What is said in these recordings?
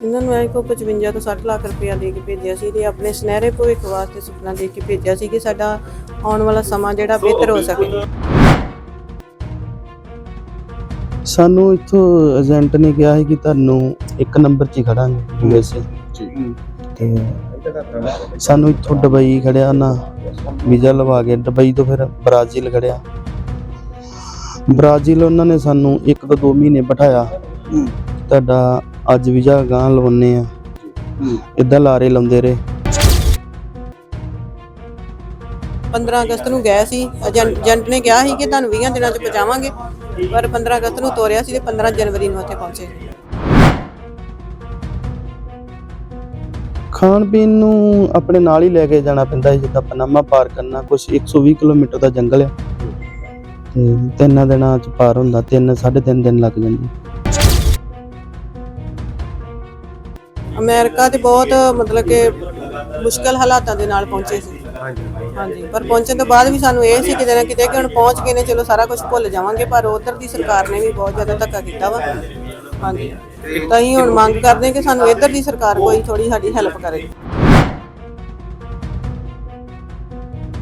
ਇਹਨਾਂ ਨੂੰ ਐਂ ਕੋ 55 ਤੋਂ 60 ਲੱਖ ਰੁਪਇਆ ਦੇ ਕੇ ਭੇਜਿਆ ਸੀ ਤੇ ਆਪਣੇ ਸੁਨਹਿਰੇ ਭਵਿੱਖ ਵਾਸਤੇ ਸੁਪਨਾ ਦੇ ਕੇ ਭੇਜਿਆ ਸੀ ਕਿ ਸਾਡਾ ਆਉਣ ਵਾਲਾ ਸਮਾਂ ਜਿਹੜਾ ਬਿਹਤਰ ਹੋ ਸਕੇ। ਸਾਨੂੰ ਇੱਥੋਂ ਏਜੰਟ ਨੇ ਕਿਹਾ ਹੈ ਕਿ ਤੁਹਾਨੂੰ ਇੱਕ ਨੰਬਰ 'ਚ ਹੀ ਖੜਾਂਗੇ ਯੂਐਸਏ ਤੇ ਸਾਨੂੰ ਇੱਥੋਂ ਦੁਬਈ ਖੜਿਆ ਨਾ ਵੀਜ਼ਾ ਲਵਾ ਕੇ ਦੁਬਈ ਤੋਂ ਫਿਰ ਬ੍ਰਾਜ਼ੀਲ ਖੜਿਆ। ਬ੍ਰਾਜ਼ੀਲ ਉਹਨਾਂ ਨੇ ਸਾਨੂੰ ਇੱਕ ਤੋਂ ਦੋ ਮਹੀਨੇ ਬਿਠਾਇਆ। ਤੁਹਾਡਾ ਅੱਜ ਵੀਜ਼ਾ ਗਾਂ ਲਵਾਉਣੇ ਆ। ਇਦਾਂ ਲਾਰੇ ਲਾਉਂਦੇ ਰਹੇ। 15 ਅਗਸਤ ਨੂੰ ਗਏ ਸੀ। ਏਜੰਟ ਏਜੰਟ ਨੇ ਕਿਹਾ ਸੀ ਕਿ ਤੁਹਾਨੂੰ 20 ਦਿਨਾਂ 'ਚ ਪਹੁੰਚਾਵਾਂਗੇ ਪਰ 15 ਅਗਸਤ ਨੂੰ ਤੋਰਿਆ ਸੀ ਤੇ 15 ਜਨਵਰੀ ਨੂੰ ਉੱਥੇ ਪਹੁੰਚੇ। ਖਾਣ ਪੀਣ ਨੂੰ ਆਪਣੇ ਨਾਲ ਹੀ ਲੈ ਕੇ ਜਾਣਾ ਪੈਂਦਾ ਹੈ ਜਿੱਦਾਂ ਪਨਾਮਾ ਪਾਰ ਕਰਨਾ ਕੁਝ 120 ਕਿਲੋਮੀਟਰ ਦਾ ਜੰਗਲ ਆ। ਤੇ ਤਿੰਨਾਂ ਦਿਨਾਂ ਚ ਪਾਰ ਹੁੰਦਾ ਤਿੰਨ ਸਾਢੇ ਤਿੰਨ ਦਿਨ ਲੱਗ ਜਾਂਦੇ। ਅਮਰੀਕਾ ਤੇ ਬਹੁਤ ਮਤਲਬ ਕਿ ਮੁਸ਼ਕਲ ਹਾਲਾਤਾਂ ਦੇ ਨਾਲ ਪਹੁੰਚੇ ਸੀ। ਹਾਂਜੀ। ਪਰ ਪਹੁੰਚਣ ਤੋਂ ਬਾਅਦ ਵੀ ਸਾਨੂੰ ਇਹ ਸੀ ਕਿਤੇ ਨਾ ਕਿਤੇ ਕਿ ਹੁਣ ਪਹੁੰਚ ਗਏ ਨੇ ਚਲੋ ਸਾਰਾ ਕੁਝ ਭੁੱਲ ਜਾਵਾਂਗੇ ਪਰ ਉਧਰ ਦੀ ਸਰਕਾਰ ਨੇ ਵੀ ਬਹੁਤ ਜ਼ਿਆਦਾ ਧੱਕਾ ਕੀਤਾ ਵਾ। ਹਾਂਜੀ। ਤਾਂ ਅਸੀਂ ਹੁਣ ਮੰਗ ਕਰਦੇ ਹਾਂ ਕਿ ਸਾਨੂੰ ਇੱਧਰ ਦੀ ਸਰਕਾਰ ਕੋਈ ਥੋੜੀ ਸਾਡੀ ਹੈਲਪ ਕਰੇ।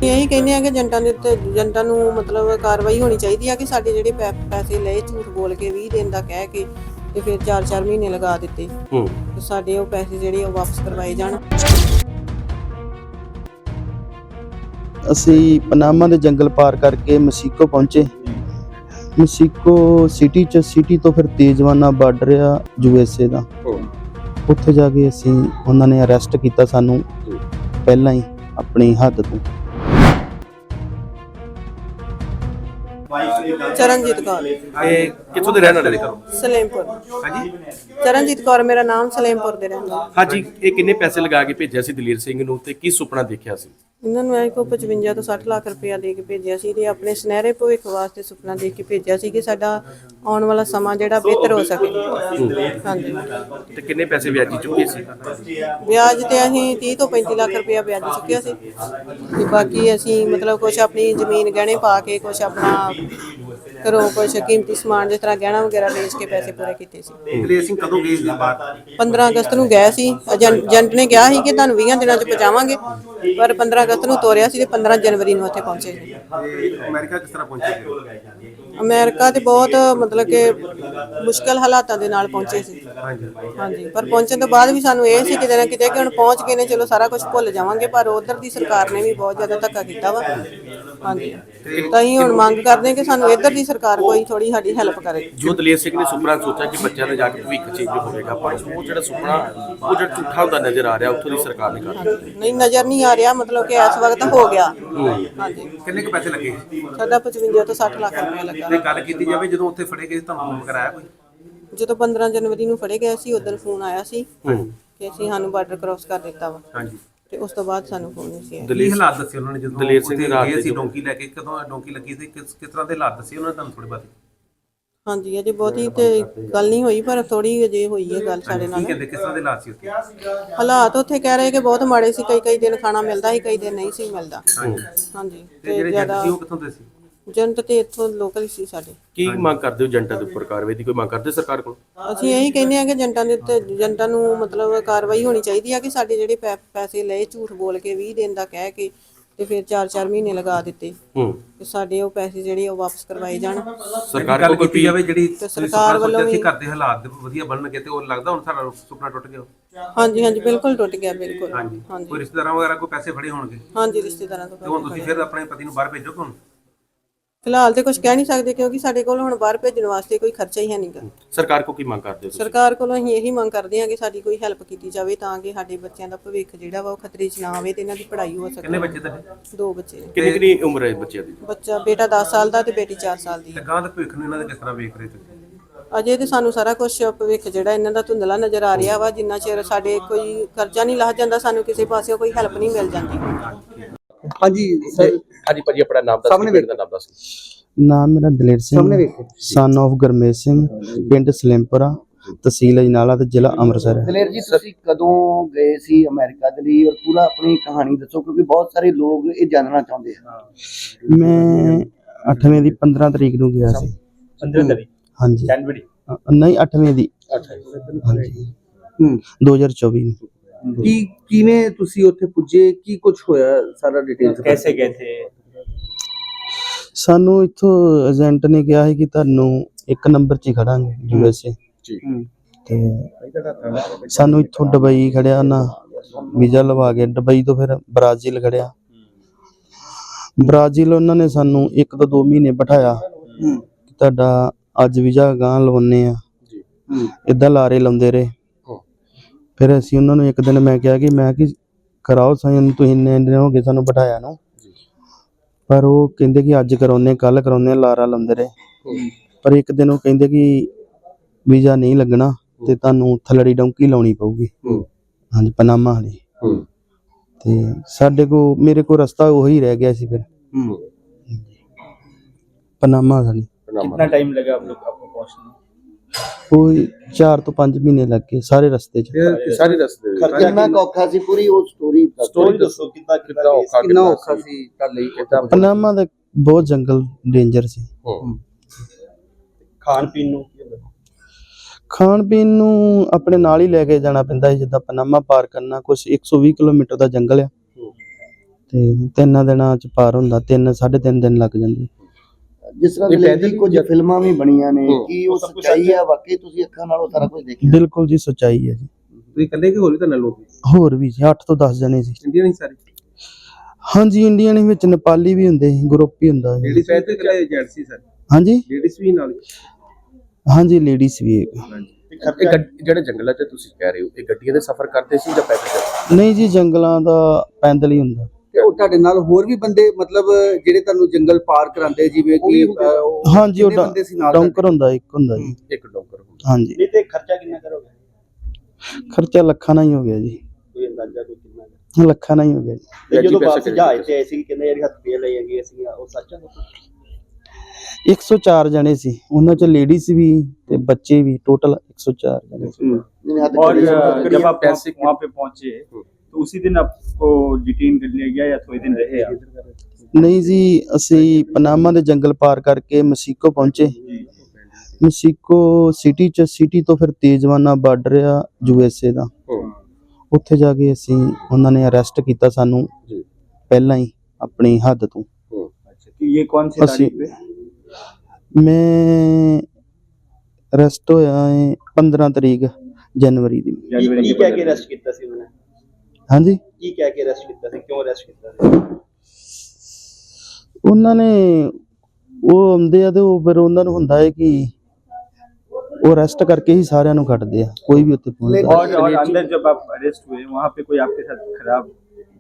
ਇਹੀ ਕਹਿੰਦੇ ਆ ਕਿ ਏਜੰਟਾਂ ਦੇ ਉੱਤੇ ਏਜੰਟਾਂ ਨੂੰ ਮਤਲਬ ਕਾਰਵਾਈ ਹੋਣੀ ਚਾਹੀਦੀ ਆ ਕਿ ਸਾਡੇ ਜਿਹੜੇ ਪੈ- ਪੈਸੇ ਲਏ ਝੂਠ ਬੋਲ ਕੇ 20 ਦਿਨ ਦਾ ਕਹਿ ਕੇ ਤੇ ਫਿਰ 4-4 ਮਹੀਨੇ ਲਗਾ ਦਿੱਤੇ। ਹੂੰ। ਸਾਡੇ ਉਹ ਪੈਸੇ ਜਿਹੜੇ ਉਹ ਵਾਪਸ ਕਰਵਾਏ ਜਾਣ। ਅਸੀਂ ਪਨਾਮਾ ਦੇ ਜੰਗਲ ਪਾਰ ਕਰਕੇ ਮਸੀਕੋ ਪਹੁੰਚੇ। ਮਸੀਕੋ ਸਿਟੀ ਚ ਸਿਟੀ ਤੋਂ ਫਿਰ ਤੇਜਵਾਨਾ ਬਾਰਡਰ ਆ ਯੂਐਸਏ ਦਾ। ਉੱਥੇ ਜਾ ਕੇ ਅਸੀਂ ਉਹਨਾਂ ਨੇ ਅਰੈਸਟ ਕੀਤਾ ਸਾਨੂੰ। ਪਹਿਲਾਂ ਹੀ ਆਪਣੀ ਹੱਦ ਤੋਂ। ਚਰਨਜੀਤ ਕੌਰ। ਇਹ ਕਿੱਥੋਂ ਦੇ ਰਹਿਣ ਵਾਲੇ ਘਰੋਂ? ਸਲੇਮਪੁਰ। ਹਾਂਜੀ। ਚਰਨਜੀਤ ਕੌਰ ਮੇਰਾ ਨਾਮ ਸਲੇਮਪੁਰ ਦੇ ਰਹਿਣ ਵਾਲਾ ਹਾਂਜੀ ਇਹ ਕਿੰਨੇ ਪੈਸੇ ਲਗਾ ਕੇ ਭੇਜਿਆ ਸੀ ਦਲੇਰ ਸਿੰਘ ਨੂੰ ਤੇ ਕੀ ਸੁਪਨਾ ਦੇਖਿਆ ਸੀ? ਇਹਨਾਂ ਨੂੰ ਐਂ ਕੋ 55 ਤੋਂ 60 ਲੱਖ ਰੁਪਇਆ ਦੇ ਕੇ ਭੇਜਿਆ ਸੀ ਤੇ ਆਪਣੇ ਸੁਨਹਿਰੇ ਭਵਿੱਖ ਵਾਸਤੇ ਸੁਪਨਾ ਦੇ ਕੇ ਭੇਜਿਆ ਸੀ ਕਿ ਸਾਡਾ ਆਉਣ ਵਾਲਾ ਸਮਾਂ ਜਿਹੜਾ ਬਿਹਤਰ ਹੋ ਸਕੇ। ਹਾਂਜੀ। ਤੇ ਕਿੰਨੇ ਪੈਸੇ ਵਿਆਜੀ ਚੁੱਕੇ ਸੀ? ਵਿਆਜ ਤੇ ਅਸੀਂ 30 ਤੋਂ 35 ਲੱਖ ਰੁਪਇਆ ਵਿਆਜ ਚੁੱਕਿਆ ਸੀ। ਤੇ ਬਾਕੀ ਅਸੀਂ ਮਤਲਬ ਕੁਝ ਆਪਣੀ ਜ਼ਮੀਨ ਗਹਿਣੇ ਪਾ ਕੇ ਕੁਝ ਆਪਣਾ ਘਰੋਂ ਕੁਝ ਕੀਮਤੀ ਸਮਾਨ ਜਿਸ ਤਰ੍ਹਾਂ ਗਹਿਣਾ ਵਗੈਰਾ ਵੇਚ ਕੇ ਪੈਸੇ ਪੂਰੇ ਕੀਤੇ ਸੀ। ਦਲੇਰ ਸਿੰਘ ਕਦੋਂ ਗਏ ਦੇ ਬਾਅਦ 15 ਅਗਸਤ ਨੂੰ ਗਏ ਸੀ। ਏਜੰਟ ਏਜੰਟ ਨੇ ਕਿਹਾ ਸੀ ਕਿ ਤੁਹਾਨੂੰ 20 ਦਿਨਾਂ 'ਚ ਪਹੁੰਚਾਵਾਂਗੇ ਪਰ 15 ਅਗਸਤ ਨੂੰ ਤੋਰਿਆ ਸੀ ਤੇ 15 ਜਨਵਰੀ ਨੂੰ ਉੱਥੇ ਪਹੁੰਚੇ ਤੇ ਅਮਰੀਕਾ ਕਿਸ ਤਰ੍ਹਾਂ ਪਹੁੰਚੇ? ਅਮਰੀਕਾ ਤੇ ਬਹੁਤ ਮਤਲਬ ਕਿ ਮੁਸ਼ਕਲ ਹਾਲਾਤਾਂ ਦੇ ਨਾਲ ਪਹੁੰਚੇ ਸੀ। ਹਾਂਜੀ ਪਰ ਪਹੁੰਚਣ ਤੋਂ ਬਾਅਦ ਵੀ ਸਾਨੂੰ ਇਹ ਸੀ ਕਿਤੇ ਨਾ ਕਿਤੇ ਕਿ ਹੁਣ ਪਹੁੰਚ ਗਏ ਨੇ ਚਲੋ ਸਾਰਾ ਕੁਝ ਭੁੱਲ ਜਾਵਾਂਗੇ ਪਰ ਉਧਰ ਦੀ ਸਰਕਾਰ ਨੇ ਵੀ ਬਹੁਤ ਜ਼ਿਆਦਾ ਧੱਕਾ ਕੀਤਾ ਵਾ। ਹਾਂਜੀ ਤਾਂ ਅਸੀਂ ਹੁਣ ਮੰਗ ਕਰਦੇ ਹਾਂ ਕਿ ਸਾਨੂੰ ਇੱਧਰ ਦੀ ਸਰਕਾਰ ਕੋਈ ਥੋੜੀ ਸਾਡੀ ਹੈਲਪ ਕਰੇ। ਜੋ ਦਲੇਰ ਸਿੰਘ ਨੇ ਸੁਪਨਾ ਸੋਚਿਆ ਕਿ ਬੱਚਿਆਂ ਦਾ ਜਾ ਕੇ ਭਵਿੱਖ ਚੇਂਜ ਹੋਵੇਗਾ ਪਰ ਉਹ ਜਿਹੜਾ ਸੁਪਨਾ ਉਹ ਜਿਹੜਾ ਝੂਠਾ ਹੁੰਦਾ ਨਜ਼ਰ ਆ ਰਿਹਾ ਉੱਥੋਂ ਦੀ ਸਰਕਾਰ ਨੇ ਕਰ ਦਿੱਤਾ। ਨਹੀਂ ਨਜ਼ਰ ਨਹੀਂ ਆ ਰਿਹਾ ਮਤਲਬ ਕਿ ਇਸ ਵਕਤ ਹੋ ਗਿਆ। ਹਾਂਜੀ। ਕਿੰਨੇ ਕੁ ਪੈਸੇ ਲੱਗੇ? ਸਾਡਾ 55 ਤੋਂ 60 ਲੱਖ ਰੁਪਏ ਲੱਗਾ। ਤੇ ਗੱਲ ਕੀਤੀ ਜਾਵੇ ਜਦੋਂ ਉੱਥੇ ਫੜੇ ਗਏ ਸੀ, ਤੁਹਾਨੂੰ ਫੋਨ ਕਰਾਇਆ ਕੋਈ? ਜਦੋਂ 15 ਜਨਵਰੀ ਨੂੰ ਫੜੇ ਗਏ ਸੀ ਉਦੋਂ ਫੋਨ ਆਇਆ ਸੀ ਹੂੰ ਕਿ ਅਸੀਂ ਸਾਨੂੰ ਬਾਰਡਰ ਕ੍ਰਾਸ ਕਰ ਦਿੱਤਾ ਵਾ। ਹਾਂਜੀ। ਤੇ ਉਸ ਤੋਂ ਬਾਅਦ ਸਾਨੂੰ ਫੋਨ ਨਹੀਂ ਸੀ ਆਇਆ। ਕੀ ਹਾਲਾਤ ਦੱਸੇ ਉਹਨਾਂ ਨੇ ਜਦੋਂ ਦਲੇਰ ਸਿੰਘ ਉੱਥੇ ਰਾਤ ਗਏ ਦੇ ਸੀ ਡੋਂਕੀ ਲੈ ਕੇ? ਕਦੋਂ ਡੋਂਕੀ ਲੱਗੀ ਸੀ? ਕਿਸ ਕਿਸ ਤਰ੍ਹਾਂ ਦੇ ਹਾਲਾਤ ਦੱਸੇ ਉਹਨਾਂ ਨੇ ਤੁਹਾਨੂੰ ਥੋੜੀ ਬਾਤ ਹਾਂਜੀ ਅਜੇ ਬਹੁਤੀ ਤੇ ਗੱਲ ਨਹੀਂ ਹੋਈ ਪਰ ਥੋੜੀ ਅਜੇ ਹੋਈ ਹੈ ਗੱਲ ਸਾਡੇ ਕੀ ਨਾਲ। ਕਹਿੰਦੇ? ਕਿਸ ਤਰ੍ਹਾਂ ਦੇ ਹਾਲਾਤ ਸੀ ਉੱਥੇ? ਹਾਲਾਤ ਉੱਥੇ ਕਹਿ ਰਹੇ ਕਿ ਬਹੁਤ ਮਾੜੇ ਸੀ ਕਈ ਕਈ ਦਿਨ ਖਾਣਾ ਮਿਲਦਾ ਸੀ ਕਈ ਦਿਨ ਨਹੀਂ ਸੀ ਮਿਲਦਾ। ਹਾਂਜੀ। ਤੇ ਜਿਹੜੇ ਜੱਟ ਸੀ ਉਹ ਕਿੱਥੋਂ ਦੇ ਸੀ? ਏਜੰਟ ਤੇ ਇੱਥੋਂ ਲੋਕਲ ਹੀ ਸੀ ਸਾਡੇ। ਕੀ ਮੰਗ ਕਰਦੇ ਹੋ ਏਜੰਟਾਂ ਦੇ ਉੱਪਰ? ਕਾਰਵਾਈ ਦੀ ਕੋਈ ਮੰਗ ਕਰਦੇ ਸਰਕਾਰ ਕੋਲ? ਅਸੀਂ ਇਹੀ ਕਹਿੰਦੇ ਆ ਕਿ ਏਜੰਟਾਂ ਦੇ ਉੱਤੇ ਏਜੰਟਾਂ ਨੂੰ ਮਤਲਬ ਕਾਰਵਾਈ ਹੋਣੀ ਚਾਹੀਦੀ ਆ ਕਿ ਸਾਡੇ ਜਿਹੜੇ ਪੈ- ਪੈਸੇ ਲਏ ਝੂਠ ਬੋਲ ਕੇ 20 ਦਿਨ ਦਾ ਕਹਿ ਕੇ ਤੇ ਫਿਰ 4-4 ਮਹੀਨੇ ਲਗਾ ਦਿੱਤੇ। ਹੂੰ। ਤੇ ਸਾਡੇ ਉਹ ਪੈਸੇ ਜਿਹੜੇ ਉਹ ਵਾਪਸ ਕਰਵਾਏ ਜਾਣ। ਸਰਕਾਰ ਗੱਲ ਕੋਲ ਕੋਈ ਕੀਤੀ ਜਾਵੇ ਜਿਹੜੀ ਤੁਸੀਂ ਸਰਕਾਰ ਸੁਪਨਾ ਵੱਲੋਂ ਸੋਚਿਆ ਸੀ ਵੀ- ਘਰ ਦੇ ਹਾਲਾਤ ਦੇ ਵਧੀਆ ਬਣਨਗੇ ਤੇ ਉਹ ਲੱਗਦਾ ਹੁਣ ਸਾਡਾ ਸੁਪਨਾ ਟੁੱਟ ਗਿਆ? ਹਾਂਜੀ ਹਾਂਜੀ ਬਿਲਕੁਲ ਟੁੱਟ ਗਿਆ ਬਿਲਕੁਲ। ਹਾਂਜੀ। ਹਾਂਜੀ। ਕੋਈ ਰਿਸ਼ਤੇਦਾਰਾਂ ਵਗੈਰਾ ਕੋਈ ਪੈਸੇ ਫੜੇ ਹੋਣਗੇ? ਹਾਂਜੀ ਰਿਸ਼ਤੇਦਾਰਾਂ ਤੋਂ ਤੇ ਹੁਣ ਤੁਸੀਂ ਫਿਰ ਆਪਣੇ ਪਤੀ ਨੂੰ ਬਾਹਰ ਭੇਜੋਗੇ ਹੁਣ? ਫਿਲਹਾਲ ਤੇ ਕੁਝ ਕਹਿ ਨਹੀਂ ਸਕਦੇ ਕਿਉਂਕਿ ਸਾਡੇ ਕੋਲ ਹੁਣ ਬਾਹਰ ਭੇਜਣ ਵਾਸਤੇ ਕੋਈ ਖਰਚਾ ਹੀ ਹੈ ਨਹੀਂਗਾ ਸਰਕਾਰ ਕੋਲ ਕੀ ਮੰਗ ਕਰਦੇ ਹੋ ਤੁਸੀਂ? ਸਰਕਾਰ ਕੋਲੋਂ ਅਸੀਂ ਇਹੀ ਮੰਗ ਕਰਦੇ ਹਾਂ ਕਿ ਸਾਡੀ ਕੋਈ ਹੈਲਪ ਕੀਤੀ ਜਾਵੇ ਤਾਂ ਕਿ ਸਾਡੇ ਬੱਚਿਆਂ ਦਾ ਭਵਿੱਖ ਜਿਹੜਾ ਵਾ ਉਹ ਖਤਰੇ 'ਚ ਨਾ ਆਵੇ ਤੇ ਇਹਨਾਂ ਦੀ ਪੜ੍ਹਾਈ ਹੋ ਕਿੰਨੇ ਸਕੇ ਬੱਚੇ ਤੁਹਾਡੇ? ਦੋ ਬੱਚੇ ਨੇ। ਕਿੰਨੀ ਕਿੰਨੀ ਉਮਰ ਹੈ ਬੱਚਿਆਂ ਦੀ? ਬੱਚਾ ਬੇਟਾ 10 ਸਾਲ ਦਾ ਤੇ ਬੇਟੀ 4 ਸਾਲ ਦੀ। ਤੇ ਗਾਂ ਦੇ ਭਵਿੱਖ ਨੂੰ ਇਹਨਾਂ ਦੇ ਕਿਸ ਤਰ੍ਹਾਂ ਵੇਖ ਰਹੇ ਤੁਸੀਂ? ਅਜੇ ਤੇ ਸਾਨੂੰ ਸਾਰਾ ਕੁਝ ਭਵਿੱਖ ਜਿਹੜਾ ਇਹਨਾਂ ਦਾ ਧੁੰਦਲਾ ਨਜ਼ਰ ਆ ਰਿਹਾ ਵਾ ਜਿੰਨਾ ਚਿਰ ਸਾਡੇ ਕੋਈ ਕਰਜ਼ਾ ਨਹੀਂ ਲਾਹ ਜਾਂਦਾ ਸਾਨੂੰ ਕਿਸੇ ਪਾਸਿਓਂ ਕੋਈ ਹੈਲਪ ਨਹੀਂ ਮਿਲ ਜਾਂਦੀ। ਹਾਂਜੀ ਸਰ ਹਾਂਜੀ ਭਾਜੀ ਆਪਣਾ ਨਾਮ ਦੱਸ ਸਾਹਮਣੇ ਪਿੰਡ ਦਾ ਨਾਮ ਦੱਸੋ। ਨਾਮ ਮੇਰਾ ਦਲੇਰ ਸਿੰਘ ਸਾਹਮਣੇ ਵੇਖੋ। ਸਨ of ਗਰਮੇਸ਼ ਸਿੰਘ ਪਿੰਡ ਸਲੇਮਪੁਰਾ ਤਹਿਸੀਲ ਅਜਨਾਲਾ ਤੇ ਜ਼ਿਲ੍ਹਾ ਅੰਮ੍ਰਿਤਸਰ। ਹੈ ਦਲੇਰ ਜੀ ਤੁਸੀਂ ਕਦੋਂ ਗਏ ਸੀ ਅਮਰੀਕਾ ਦੇ ਲਈ? ਔਰ ਪੂਰਾ ਆਪਣੀ ਕਹਾਣੀ ਦੱਸੋ ਕਿਉਂਕਿ ਬਹੁਤ ਸਾਰੇ ਲੋਕ ਇਹ ਜਾਣਨਾ ਚਾਹੁੰਦੇ ਹਨ ਮੈਂ 8ਵੇਂ ਦੀ 15 ਤਰੀਕ ਨੂੰ ਗਿਆ ਸੀ। 15 ਤਰੀਕ? ਹਾਂਜੀ। ਜਨਵਰੀ ਨਹੀਂ 8ਵੇਂ ਦੀ। ਹਾਂਜੀ। ਹੂੰ। 2024 ਨੂੰ। ਕੀ ਕਿਵੇਂ ਤੁਸੀਂ ਉੱਥੇ ਪੁੱਜੇ ਕੀ ਕੁਝ ਹੋਇਆ ਸਾਰਾ ਡਿਟੇਲ कैसे गए थे ਸਾਨੂੰ ਇੱਥੋਂ ਏਜੰਟ ਨੇ ਕਿਹਾ ਸੀ ਕਿ ਤੁਹਾਨੂੰ ਇੱਕ ਨੰਬਰ 'ਚ ਹੀ ਖੜਾਂਗੇ ਯੂ ਐਸ ਏ ਹੂੰ। ਤੇ ਸਾਨੂੰ ਇੱਥੋਂ ਦੁਬਈ ਖੜਿਆ ਨਾ ਵੀਜ਼ਾ ਲਵਾ ਕੇ ਦੁਬਈ ਤੋਂ ਫਿਰ ਬ੍ਰਾਜ਼ੀਲ ਖੜਿਆ ਬ੍ਰਾਜ਼ੀਲ ਉਹਨਾਂ ਨੇ ਸਾਨੂੰ ਇੱਕ ਤੋਂ ਦੋ ਮਹੀਨੇ ਬਿਠਾਇਆ ਹੂੰ ਕਿ ਤੁਹਾਡਾ ਅੱਜ ਵੀਜ਼ਾ ਗਾਂ ਲਵਾਉਣੇ ਆ ਹੂੰ ਇਦਾਂ ਲਾਰੇ ਲਾਉਂਦੇ ਰਹੇ ਫਿਰ ਅਸੀਂ ਉਹਨਾਂ ਨੂੰ ਇੱਕ ਦਿਨ ਮੈਂ ਕਿਹਾ ਕਿ ਮੈਂ ਕਿ ਕਰਾਓ ਸਾਈਨ ਤੁਸੀਂ ਇੰਨੇ ਇੰਨੇ ਹੋ ਗਏ ਸਾਨੂੰ ਬਿਠਾਇਆ ਨੂੰ। ਪਰ ਉਹ ਕਹਿੰਦੇ ਕਿ ਅੱਜ ਕਰਾਉਨੇ ਕੱਲ ਕਰਾਉਨੇ ਲਾਰਾ ਲਾਉਂਦੇ ਰਹੇ। ਪਰ ਇੱਕ ਦਿਨ ਉਹ ਕਹਿੰਦੇ ਕਿ ਵੀਜ਼ਾ ਨਹੀਂ ਲੱਗਣਾ ਤੇ ਤੁਹਾਨੂੰ ਥਲੜੀ ਡੌਂਕੀ ਲਾਉਣੀ ਪਊਗੀ। ਹਾਂਜੀ ਪਨਾਮਾ ਵਾਲੀ। ਤੇ ਸਾਡੇ ਕੋ ਮੇਰੇ ਕੋ ਰਸਤਾ ਉਹੀ ਰਹਿ ਗਿਆ ਸੀ ਫਿਰ। ਪਨਾਮਾ ਵਾਲੀ। ਕਿੰਨਾ ਟਾਈਮ ਲੱਗਾ ਆਪ ਲੋਗ ਆਪਕੋ ਪਹੁੰਚਨੇ ਕੋਈ 4 ਤੋਂ 5 ਮਹੀਨੇ ਲੱਗ ਗਏ ਸਾਰੇ ਰਸਤੇ 'ਚ। ਸਾਰੇ ਰਸਤੇ ਦੇ ਕਿੰਨਾ ਔਖਾ ਸੀ? ਪੂਰੀ ਉਹ ਸਟੋਰੀ ਸਟੋਰੀ ਦੱਸੋ ਕਿੱਦਾਂ ਕਿੱਦਾਂ ਔਖਾ ਕਿੰਨਾ ਔਖਾ ਸੀ? ਤਾਂ ਲਈ ਕਿੱਦਾਂ ਪਨਾਮਾ ਦਾ ਬਹੁਤ ਜੰਗਲ ਡੇਂਜਰ ਸੀ। ਖਾਣ ਪੀਣ ਨੂੰ ਖਾਣ ਪੀਣ ਨੂੰ ਆਪਣੇ ਨਾਲ ਹੀ ਲੈ ਕੇ ਜਾਣਾ ਪੈਂਦਾ ਸੀ ਜਿੱਦਾਂ ਪਨਾਮਾ ਪਾਰ ਕਰਨਾ ਕੁਝ 120 ਕਿਲੋਮੀਟਰ ਦਾ ਜੰਗਲ ਆ। ਤੇ ਤਿੰਨਾਂ ਦਿਨਾਂ 'ਚ ਪਾਰ ਹੁੰਦਾ ਤਿੰਨ ਸਾਢੇ ਤਿੰਨ ਦਿਨ ਲੱਗ ਜਾਂਦੇ। ਜਿਸ ਤਰ੍ਹਾਂ ਦੇ ਪੈਦਲ ਹੀ ਕੁਝ ਫਿਲਮਾਂ ਵੀ ਬਣੀਆਂ ਨੇ ਹੂੰ। ਕੀ ਉਹ ਸੱਚਾਈ ਹੈ ਵਾਕਈ ਤੁਸੀਂ ਅੱਖਾਂ ਨਾਲੋਂ ਸਾਰਾ ਕੁਝ ਦੇਖਿਆ? ਬਿਲਕੁਲ ਜੀ ਸੱਚਾਈ ਹੈ ਜੀ। ਤੁਸੀਂ ਇਕੱਲੇ ਕਿ ਹੋਰ ਵੀ ਤਾਂ ਲੋਕ ਹੋਰ ਵੀ ਜੀ 8 ਤੋਂ 10 ਜਣੇ ਸੀ। ਇੰਡੀਅਨ ਨਹੀਂ ਸਾਰੇ? ਹਾਂਜੀ ਇੰਡੀਅਨ ਵਿੱਚ ਨੇਪਾਲੀ ਵੀ ਹੁੰਦੇ ਸੀ ਗਰੁੱਪ ਹੀ ਹੁੰਦਾ ਸੀ। ਲੇਡੀਜ਼ ਵੀ ਤੇ ਇਕੱਲੇ ਏਜੰਟ ਸੀ ਸਰ? ਹਾਂਜੀ? ਲੇਡੀਜ਼ ਵੀ ਨਾਲ ਹਾਂਜੀ ਲੇਡੀਜ਼ ਵੀ। ਇੱਕ। ਇਹ ਗੱਡ- ਜਿਹੜੇ ਜੰਗਲਾਂ 'ਚ ਤੁਸੀਂ ਕਹਿ ਰਹੇ ਹੋ ਇਹ ਗੱਡੀਆਂ ਦੇ ਸਫ਼ਰ ਕਰਦੇ ਸੀ ਜਾਂ ਪੈਦਲ ਨਹੀਂ ਜੀ ਜੰਗਲਾਂ ਦਾ ਪੈਦਲ ਹੀ ਹੁੰਦਾ। ਤੇ ਉਹ ਤੁਹਾਡੇ ਨਾਲ ਹੋਰ ਵੀ ਬੰਦੇ ਮਤਲਬ ਜਿਹੜੇ ਤੁਹਾਨੂੰ ਜੰਗਲ ਪਾਰ ਕਰਾਉਂਦੇ ਜਿਵੇਂ ਕਿ ਹਾਂਜੀ ਉਹ ਬੰਦੇ ਸੀ ਨਾਲ ਡੌਂਕਰ ਹੁੰਦਾ ਇੱਕ ਹੁੰਦਾ ਜੀ। ਇੱਕ ਡੌਂਕਰ ਹੁੰਦਾ। ਹਾਂਜੀ। ਨਹੀਂ ਖਰਚਾ ਕਿੰਨਾ ਕਰੋਗੇ? ਖਰਚਾ ਲੱਖਾਂ ਨਾਲ ਹੀ ਹੋ ਗਿਆ ਜੀ। ਕੋਈ ਅੰਦਾਜ਼ਾ ਕੋਈ ਕਿੰਨਾ ਲੱਖਾਂ ਨਾਲ ਹੋ ਗਿਆ ਜੀ। ਜਦੋਂ ਵਾਪਸ ਜਹਾਜ਼ ਤੇ ਆਏ ਸੀ ਕਹਿੰਦੇ ਜਿਹੜੀ ਹੱਥ ਪੀਏ ਲਈ ਹੈਗੀ ਅਸੀਂ ਉਹ ਸੱਚ ਹੈ 104 ਜਣੇ ਸੀ। ਉਹਨਾਂ ਚ ਲੇਡੀਜ਼ ਵੀ ਤੇ ਬੱਚੇ ਵੀ ਟੋਟਲ 104 ਜਣੇ ਸੀ। ਔਰ ਜਦ ਪੈਸੇ ਵਹਾਂ ਪੇ ਪਹੁੰਚੇ आप पैसे वहाँ पे पहुंचे तो उसी दिन आपको डिटेन कर लिया गया या थोड़े दिन रहे आप ਨਹੀਂ ਜੀ ਅਸੀਂ ਪਨਾਮਾ ਦੇ ਜੰਗਲ ਪਾਰ ਕਰਕੇ ਮਸੀਕੋ ਪਹੁੰਚੇ ਮਸੀਕੋ ਸਿਟੀ ਚ ਸਿਟੀ ਤੋਂ ਫਿਰ ਤੇਜਵਾਨਾ ਬਾਰਡਰ ਆ ਯੂ ਐਸ ਏ ਦਾ ਹੂੰ। ਉੱਥੇ ਜਾ ਕੇ ਅਸੀਂ ਉਹਨਾਂ ਨੇ ਅਰੈਸਟ ਕੀਤਾ ਸਾਨੂੰ ਜੀ। ਪਹਿਲਾਂ ਹੀ ਆਪਣੀ ਹੱਦ ਤੋਂ अच्छा तो ये कौन सी ਅਸੀਂ तारीख पे ਮੈਂ ਅਰੈਸਟ ਹੋਇਆ ਹੈ 15 ਤਰੀਕ ਜਨਵਰੀ ਦੀ जनवरी ਕੀ के ਕਹਿ पंद्रह ਕੇ दिन। ਅਰੈਸਟ ਕੀਤਾ ਸੀ ਉਹਨੇ ਹਾਂਜੀ ਕੀ ਕਹਿ ਕੇ ਅਰੈਸਟ ਕੀਤਾ ਸੀ ਕਿਉਂ ਅਰੈਸਟ ਕੀਤਾ ਸੀ ਉਹਨਾਂ ਨੇ ਉਹ ਆਉਂਦੇ ਆ ਤੇ ਉਹ ਫਿਰ ਉਹਨਾਂ ਨੂੰ ਹੁੰਦਾ ਹੈ ਕਿ ਉਹ ਅਰੈਸਟ ਕਰਕੇ ਹੀ ਸਾਰਿਆਂ ਨੂੰ ਕੱਢਦੇ ਆ ਕੋਈ ਵੀ ਉੱਥੇ ਪਹੁੰਚਦਾ और और अंदर जब आप अरेस्ट हुए वहाँ पे कोई आपके साथ खराब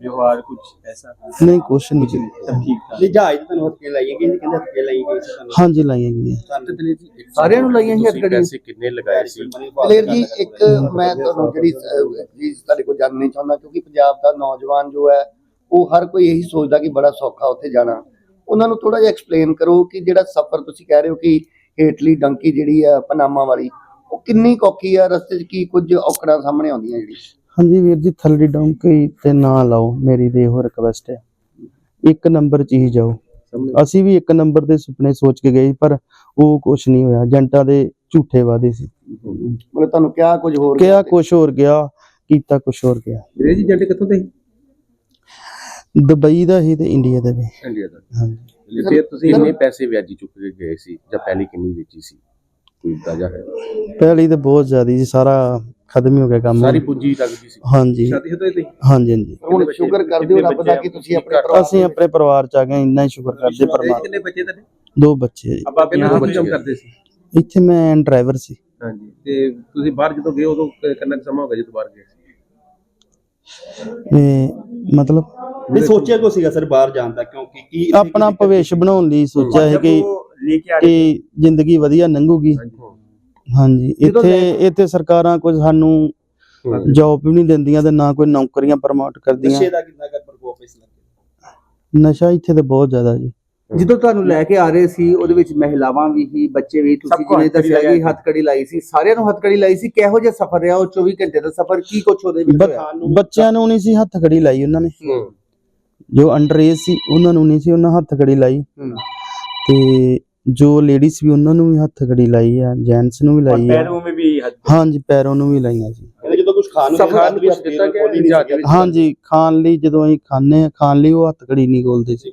व्यवहार कुछ ऐसा ਨਹੀਂ ਕੁਛ ਨਹੀਂ ਜੀ। सब ठीक था ਨਹੀਂ ਜਹਾਜ਼ ਤੇ ਤੁਹਾਨੂੰ ਹੱਥ ਕੇ ਲਾਈਆਂ ਗਈਆਂ ਸੀ ਕਹਿੰਦੇ ਹੱਥ ਕੇ ਲਾਈਆਂ ਗਈਆਂ ਸੀ ਤੁਹਾਨੂੰ ਹਾਂਜੀ ਲਾਈਆਂ ਗਈਆਂ ਤੇ ਦਿਨੇ ਜੀ ਇੱਕ ਸਾਰਿਆਂ ਨੂੰ ਲਾਈਆਂ ਸੀ ਤੁਸੀਂ ਹੱਥਕੜੀਆਂ? ਪੈਸੇ ਕਿੰਨੇ ਲਗਾਏ ਸੀ ਦਲੇਰ ਜੀ ਇੱਕ ਮੈਂ ਤੁਹਾਨੂੰ ਜਿਹੜੀ ਅਹ, ਚੀਜ਼ ਤੁਹਾਡੇ ਕੋਲ ਜਾਣਨੀ ਚਾਹੁੰਦਾ ਕਿਉਂਕਿ ਪੰਜਾਬ ਦਾ ਨੌਜਵਾਨ ਜੋ ਹੈ ਉਹ ਹਰ ਕੋਈ ਇਹੀ ਸੋਚਦਾ ਕਿ ਬੜਾ ਸੌਖਾ ਉੱਥੇ ਜਾਣਾ ਉਹਨਾਂ ਨੂੰ ਥੋੜਾ ਜਿਹਾ ਐਕਸਪਲੇਨ ਕਰੋ ਕਿ ਜਿਹੜਾ ਸਫ਼ਰ ਤੁਸੀਂ ਕਹਿ ਰਹੇ ਹੋ ਕਿ ਹੇਠਲੀ ਡੰਕੀ ਜਿਹੜੀ ਆ ਪਨਾਮਾ ਵਾਲੀ ਉਹ ਕਿੰਨੀ ਕੁ ਔਖੀ ਆ ਰਸਤੇ 'ਚ ਕੀ ਕੁਝ ਔਕੜਾਂ ਸਾਹਮਣੇ ਆਉਂਦੀਆਂ ਜਿਹੜੀ ਹਾਂਜੀ ਵੀਰ ਜੀ ਥਲੜੀ ਡੌਂਕੀ ਤੇ ਨਾ ਲਾਓ ਮੇਰੀ ਤੇ ਇਹੋ ਰਿਕਵੈਸਟ ਹੈ। ਇੱਕ ਨੰਬਰ 'ਚ ਹੀ ਜਾਓ। ਅਸੀਂ ਵੀ ਇੱਕ ਨੰਬਰ ਦੇ ਸੁਪਨੇ ਸੋਚ ਕੇ ਗਏ ਪਰ ਉਹ ਕੁਛ ਨਹੀਂ ਹੋਇਆ। ਏਜੰਟਾਂ ਦੇ ਝੂਠੇ ਵਾਅਦੇ ਸੀ। ਮਤਲਬ ਤੁਹਾਨੂੰ ਕਿਹਾ ਕੁਝ ਹੋਰ ਕਿਹਾ ਕੁਛ ਹੋਰ ਗਿਆ ਕੀਤਾ ਕੁਛ ਹੋਰ ਗਿਆ। ਵੀਰੇ ਜੀ ਏਜੰਟ ਕਿੱਥੋਂ ਦੇ? ਦੁਬਈ ਦਾ ਹੀ ਤੇ ਇੰਡੀਆ ਦਾ ਵੀ। ਇੰਡੀਆ ਦਾ। ਹਾਂਜੀ। ਫਿਰ ਤੁਸੀਂ ਇੰਨੇ ਪੈਸੇ ਵਿਆਜੀ ਚੁੱਕ ਕੇ ਗਏ ਸੀ ਜਾਂ ਪਹਿਲੀ ਕਿੰਨੀ ਵੇਚੀ ਸੀ? ਕੋਈ ਅੰਦਾਜ਼ਾ ਹੈ? ਪਹਿਲੀ ਤੇ ਬਹੁਤ ਜ਼ਿਆਦੀ ਸੀ ਸਾਰਾ ਖਤਮ ਹੋ ਗਿਆ ਕੰਮ। ਸਾਰੀ ਪੂੰਜੀ ਲੱਗਦੀ ਸੀ। ਹਾਂਜੀ। ਸ਼ਾਦੀ ਹੋਈ ਤੇ ਹਾਂਜੀ ਹਾਂਜੀ। ਸ਼ੁਕਰ ਕਰਦੇ ਹੋ ਰੱਬ ਦਾ ਕਿ ਤੁਸੀਂ ਆਪਣੇ ਪਰਿਵਾਰ ਅਸੀਂ ਆਪਣੇ ਪਰਿਵਾਰ ਚ ਆ ਗਏ ਇੰਨਾ ਹੀ ਸ਼ੁਕਰ ਕਰਦੇ ਪਰਮਾਤਮਾ ਕਿੰਨੇ ਬੱਚੇ ਤੇਰੇ ਦੋ ਬੱਚੇ ਆ ਜੀ। ਆਪਾਂ ਪਹਿਲਾਂ ਬੱਚੇ ਕਰਦੇ ਸੀ? ਇੱਥੇ ਮੈਂ ਡਰਾਈਵਰ ਸੀ। ਹਾਂਜੀ ਤੇ ਤੁਸੀਂ ਬਾਹਰ ਜਦੋਂ ਗਏ ਉਦੋਂ ਕਿੰਨਾ ਸਮਾਂ ਹੋ ਗਿਆ ਜਦੋਂ ਬਾਹਰ ਗਏ ਤੇ ਮਤਲਬ ਨਹੀਂ ਸੋਚਿਆ ਕੋ ਸੀਗਾ ਸਰ ਬਾਹਰ ਜਾਣ ਦਾ? ਕਿਉਂਕਿ ਕੀ ਆਪਣਾ ਭਵਿੱਖ ਬਣਾਉਣ ਲਈ ਸੋਚਿਆ ਹੈ ਕਿ ਲੈ ਜ਼ਿੰਦਗੀ ਵਧੀਆ ਲੰਘੂਗੀ। ਹਾਂਜੀ ਜਦੋਂ ਇੱਥੇ ਇੱਥੇ ਸਰਕਾਰਾਂ ਕੁਝ ਸਾਨੂੰ ਜੌਬ ਵੀ ਨਹੀਂ ਦਿੰਦੀਆਂ ਤੇ ਨਾ ਕੋਈ ਨੌਕਰੀਆਂ ਪ੍ਰਮੋਟ ਕਰਦੀਆਂ। ਨਸ਼ੇ ਦਾ ਕਿੰਨਾ ਕਰ ਪ੍ਰਕੋਪ ਇਸ ਲੱਗੇ ਨਸ਼ਾ ਇੱਥੇ ਤੇ ਬਹੁਤ ਜ਼ਿਆਦਾ ਜੀ। ਜਦੋਂ ਤੁਹਾਨੂੰ ਲੈ ਕੇ ਆ ਰਹੇ ਸੀ ਉਹਦੇ ਵਿੱਚ ਮਹਿਲਾਵਾਂ ਵੀ ਸੀ ਬੱਚੇ ਵੀ ਤੁਸੀਂ ਕੋ ਜਿਵੇਂ ਹੱਥਕੜੀ ਦੱਸਿਆ ਕਿ ਹੱਥਕੜੀ ਲਾਈ ਸੀ ਸਾਰਿਆਂ ਨੂੰ ਹੱਥਕੜੀ ਲਾਈ ਸੀ ਕਿਹੋ ਜਿਹਾ ਸਫ਼ਰ ਰਿਹਾ ਉਹ 24 ਘੰਟੇ ਦਾ ਸਫ਼ਰ ਕੀ ਕੁਛ ਉਹਦੇ ਵਿੱਚ ਬ- ਹੋਇਆ? ਬੱਚਿਆਂ ਨੂੰ ਨਹੀਂ ਸੀ ਹੱਥ ਖੜੀ ਲਾਈ ਉਹਨਾਂ ਨੇ। ਜੋ ਅੰਡਰ ਏਜ ਸੀ ਉਹਨਾਂ ਨੂੰ ਨਹੀਂ ਸੀ ਉਹਨਾਂ ਹੱਥ ਖੜੀ ਲਾਈ। ਹੂੰ। ਤੇ ਜੋ ਲੇਡੀਜ਼ ਵੀ ਉਹਨਾਂ ਨੂੰ ਵੀ ਹੱਥਕੜੀ ਲਾਈ ਆ ਜੈਂਟਸ ਨੂੰ ਵੀ ਲਾਈ ਆ। ਪੈਰੋਂ ਵਿੱਚ ਵੀ ਹਾਂਜੀ ਪੈਰੋਂ ਨੂੰ ਵੀ ਲਾਈਆਂ ਜੀ। ਜਦੋਂ ਹਾਂਜੀ ਖਾਣ ਲਈ ਜਦੋਂ ਅਸੀਂ ਖਾਣੇ ਖਾਣ ਲਈ ਉਹ ਹੱਥਕੜੀ ਨਹੀਂ ਗੋਲਦੇ ਸੀ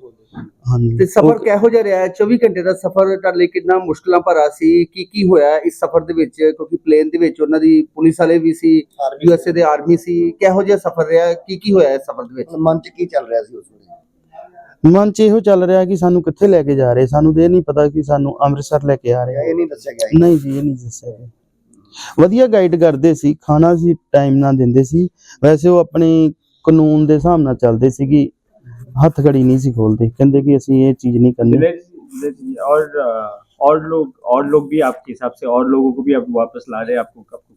ਤੇ ਸਫ਼ਰ ਕਿਹੋ ਜਿਹਾ ਰਿਹਾ? 24 ਘੰਟੇ ਦਾ ਸਫ਼ਰ ਤੁਹਾਡੇ ਲਈ ਕਿੰਨਾ ਮੁਸ਼ਕਲਾਂ ਭਰਾ ਸੀ? ਕੀ ਕੀ ਹੋਇਆ ਇਸ ਸਫ਼ਰ ਦੇ ਵਿੱਚ? ਕਿਉਂਕਿ ਪਲੇਨ ਦੇ ਵਿੱਚ ਉਹਨਾਂ ਦੀ ਪੁਲਿਸ ਵਾਲੇ ਵੀ ਸੀ ਯੂਐਸਏ ਦੇ ਆਰਮੀ ਸੀ। ਕਿਹੋ ਜਿਹਾ ਸਫ਼ਰ ਰਿਹਾ? ਕੀ ਕੀ ਹੋਇਆ ਇਸ ਸਫ਼ਰ ਦੇ ਵਿੱਚ? ਮਨ ਚ ਕੀ ਚੱਲ ਰਿਹਾ ਸੀ ਉਸ ਵੇਲੇ? ਮਨ 'ਚ ਇਹੋ ਚੱਲ ਰਿਹਾ ਕਿ ਸਾਨੂੰ ਕਿੱਥੇ ਲੈ ਕੇ ਜਾ ਰਹੇ ਸਾਨੂੰ ਤੇ ਇਹ ਨਹੀਂ ਪਤਾ ਕਿ ਸਾਨੂੰ ਅੰਮ੍ਰਿਤਸਰ ਲੈ ਕੇ ਆ ਰਹੇ ਆ। ਇਹ ਨਹੀਂ ਦੱਸਿਆ ਗਿਆ ਜੀ। ਨਹੀਂ ਜੀ ਇਹ ਨਹੀਂ ਦੱਸਿਆ ਗਿਆ। ਵਧੀਆ ਗਾਈਡ ਕਰਦੇ ਸੀ ਖਾਣਾ ਸੀ ਟਾਈਮ ਨਾਲ ਦਿੰਦੇ ਸੀ ਵੈਸੇ ਉਹ ਆਪਣੇ ਕਾਨੂੰਨ ਦੇ ਹਿਸਾਬ ਨਾਲ ਚੱਲਦੇ ਸੀ ਕਿ ਹੱਥ ਘੜੀ ਨਹੀਂ ਸੀ ਖੋਲਦੇ ਕਹਿੰਦੇ ਕਿ ਅਸੀਂ ਇਹ ਚੀਜ਼ ਨਹੀਂ ਕਰਨੀ Let's- let's- और अ, और लोग और लोग भी आपके हिसाब से और लोगों को भी आप वापस ला रहे हैं आपको आपको